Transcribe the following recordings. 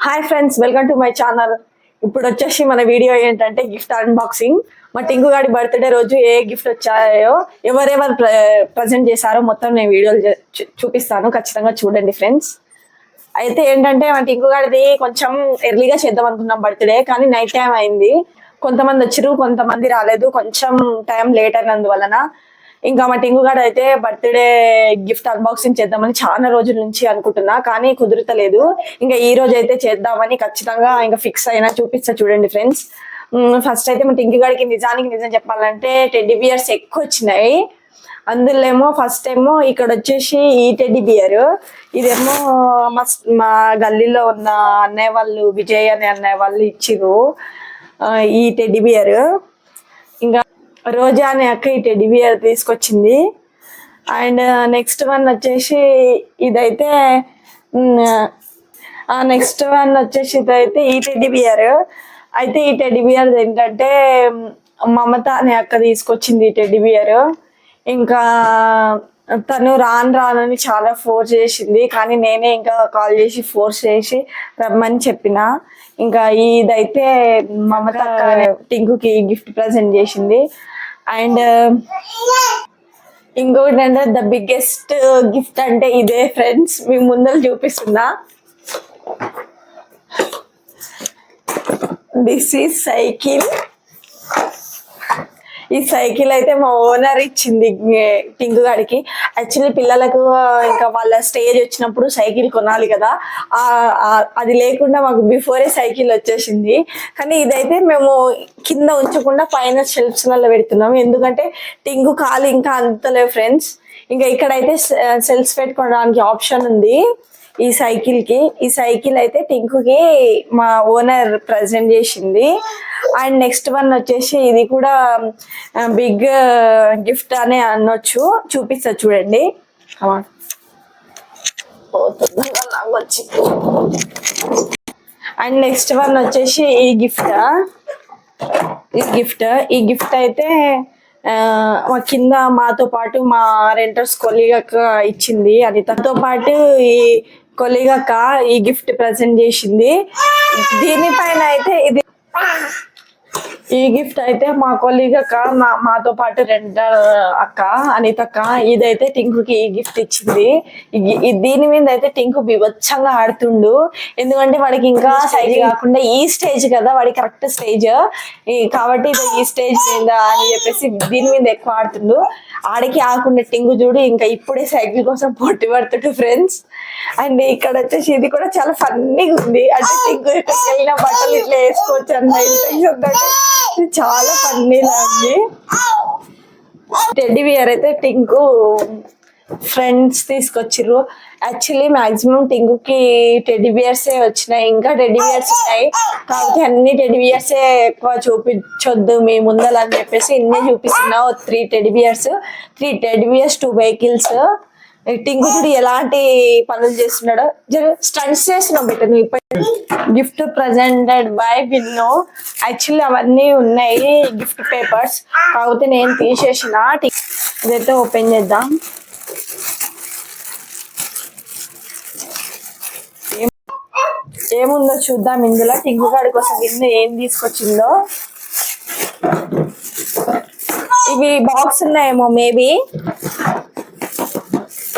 Hi friends welcome to my channel ఇప్పుడు వచ్చేసి మన వీడియో ఏంటంటే గిఫ్ట్ అన్బాక్సింగ్ మా టింగు గారి బర్త్డే రోజు ఏ గిఫ్ట్ వచ్చాయో ఎవరెవరు ప్రజెంట్ చేశారో మొత్తం నేను వీడియోలు చూ- చూపిస్తాను. ఖచ్చితంగా చూడండి ఫ్రెండ్స్ అయితే ఏంటంటే మా టింకు గారిది కొంచెం ఎర్లీగా చేద్దాం అనుకున్నాం బర్త్డే కానీ నైట్ టైం అయింది. కొంతమంది వచ్చారు కొంతమంది రాలేదు. కొంచెం టైం లేట్ అయినందువలన ఇంకా మా టింగు అయితే బర్త్డే గిఫ్ట్ అన్బాక్సింగ్ చేద్దామని చాలా రోజుల నుంచి అనుకుంటున్నా కానీ కుదురుతలేదు. ఇంకా ఈ రోజు అయితే చేద్దామని ఖచ్చితంగా ఇంకా ఫిక్స్ అయినా చూపిస్తా చూడండి ఫ్రెండ్స్. ఫస్ట్ అయితే మా టింకు గాడికి నిజానికి నిజం చెప్పాలంటే టెడ్డీ బియర్స్ ఎక్కువ వచ్చినాయి అందులో ఏమో ఫస్ట్ ఏమో ఇక్కడ వచ్చేసి ఈ టెడ్డీ బియర్. ఇదేమో మా మా గల్లీలో ఉన్న అన్నయ్య వాళ్ళు విజయ్ అనే అన్నయ్య వాళ్ళు ఇచ్చిర్రు. ఈ టెడ్డీ బియర్. రోజా అనే అక్క ఈ టెడ్డీ బియర్ తీసుకొచ్చింది. అండ్ నెక్స్ట్ వన్ వచ్చేసి ఇదైతే నెక్స్ట్ వన్ వచ్చేసి ఇదైతే ఈ టెడ్డీ బియర్ అయితే ఈ టెడ్డీ బియర్ ఏంటంటే మమత అనే అక్క తీసుకొచ్చింది ఈ టెడ్డీ బియర్ ఇంకా తను రాను రానని చాలా ఫోర్స్ చేసింది. కానీ నేనే ఇంకా కాల్ చేసి ఫోర్స్ చేసి రమ్మని చెప్పిన. ఇంకా ఇదైతే మమత టింకుకి గిఫ్ట్ ప్రజెంట్ చేసింది. అండ్ um, ఇంకోటి అంటే ద బిగ్గెస్ట్ గిఫ్ట్ అంటే ఇదే ఫ్రెండ్స్ మీ ముందర చూపిస్తున్నా. దిస్ ఈస్ సైకిల్ ఈ సైకిల్ అయితే మా ఓనర్ ఇచ్చింది ఏ- టింకు గాడికి. యాక్చువల్లీ పిల్లలకు ఇంకా వాళ్ళ స్టేజ్ వచ్చినప్పుడు సైకిల్ కొనాలి కదా. అది లేకుండా మాకు బిఫోరే సైకిల్ వచ్చేసింది. కానీ ఇదైతే మేము కింద ఉంచకుండా పైన షెల్ఫ్స్లలో పెడుతున్నాం. ఎందుకంటే టింగు కాలు ఇంకా అంతలే ఫ్రెండ్స్. ఇంకా ఇక్కడైతే సెల్స్ పెట్టుకోవడానికి ఆప్షన్ ఉంది. ఈ సైకిల్కి ఈ సైకిల్ అయితే టింకుకి మా ఓనర్ ప్రజెంట్ చేసింది. అండ్ నెక్స్ట్ వన్ వచ్చేసి ఇది కూడా బిగ్ గిఫ్ట్ అనే అనొచ్చు. చూపిస్తా చూడండి. అండ్ నెక్స్ట్ వన్ వచ్చేసి ఈ గిఫ్ట్. ఈ గిఫ్ట్. ఈ గిఫ్ట్ అయితే మా కింద మాతో పాటు మా రెంటర్స్ కొలిగక్క ఇచ్చింది. అనితతో పాటు ఈ కొలిగక్క ఈ గిఫ్ట్ ప్రజెంట్ చేసింది. దీనిపైన అయితే ఇది ఈ గిఫ్ట్ అయితే మా కొలీగ్ అక్క మా మాతో పాటు రెండర్ అక్క అనిత అక్క ఇదైతే టింకుకి ఈ గిఫ్ట్ ఇచ్చింది. దీని మీద అయితే టింకు బిభత్సంగా ఆడుతుండు. ఎందుకంటే వాడికి ఇంకా సైజ్ కాకుండా ఈ స్టేజ్ కదా వాడి కరెక్ట్ స్టేజ్. కాబట్టి ఇది ఈ స్టేజ్ మీద అని చెప్పేసి దీని మీద ఎక్కువ ఆడుతుండు. ఆడికి ఆకుండా టింగు చూడు ఇంకా ఇప్పుడే సైకిల్ కోసం పోటీ పడుతుండు ఫ్రెండ్స్. అండ్ ఇక్కడ వచ్చేసి ఇది కూడా చాలా ఫన్నీగా ఉంది. అంటే టింగు ఎక్కడికి వెళ్ళిన బట్టలు ఇట్లా వేసుకోవచ్చు అన్న. ఇది చాలా ఫన్నీలా అండి టెడ్డీ బియర్ అయితే టింకు ఫ్రెండ్స్ తీసుకొచ్చిర్రు. యాక్చువల్లీ మాక్సిమం టింగుకి టెడ్డీ బియర్సే వచ్చినాయి. ఇంకా టెడ్డీ బియర్స్ ఉన్నాయి. కాబట్టి అన్ని టెడ్డీ బియర్సే ఎక్కువ చూపించొద్దు మీ ముందల అని చెప్పేసి ఇన్నే చూపిస్తున్నా. Three teddy bears three teddy bears two vehicles Tinku చూడు ఎలాంటి పనులు చేస్తున్నాడో. జర స్టంట్స్ చేస్తున్నావు బిడ్డ నువ్వు ఇప్పటి గిఫ్ట్ ప్రజెంటెడ్ బై విన్నో యాక్చువల్లీ అవన్నీ ఉన్నాయి గిఫ్ట్ పేపర్స్ కాకపోతే నేను తీసేసిన టి- ఇదైతే ఓపెన్ చేద్దాం. ఏముందో చూద్దాం ఇందులో. టింకు గాడి కోసం విన్ను ఏం తీసుకొచ్చిందో. ఇవి బాక్స్ ఉన్నాయేమో మేబీ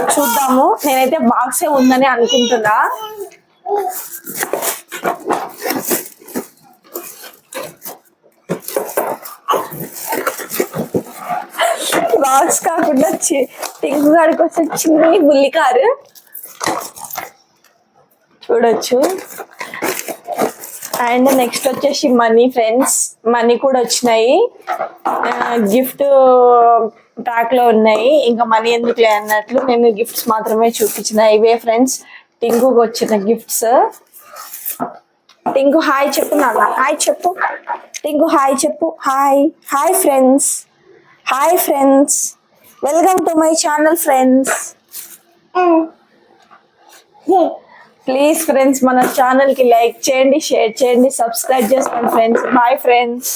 చూద్దాము. నేనైతే బాక్సే ఉందని అనుకుంటున్నా. బాక్స్ కాకుండా చి- టింకు గాడికి వచ్చే చిన్న బుల్లి కారు చూడొచ్చు. అండ్ నెక్స్ట్ వచ్చేసి మనీ ఫ్రెండ్స్. మనీ కూడా వచ్చినాయి. గిఫ్ట్ ప్యాక్లో ఉన్నాయి. ఇంకా మనీ ఎందుకులే అన్నట్లు నేను గిఫ్ట్స్ మాత్రమే చూపించిన. ఇవే ఫ్రెండ్స్ టింకుకి వచ్చిన గిఫ్ట్స్ టింకు హాయ్ చెప్పు నాన్న. హాయ్ చెప్పు. టింకు హాయ్ చెప్పు. Hi. Hi friends hi friends welcome to my channel friends please friends మన ఛానల్కి లైక్ చేయండి షేర్ చేయండి సబ్స్క్రైబ్ చేసుకోండి ఫ్రెండ్స్ బాయ్ ఫ్రెండ్స్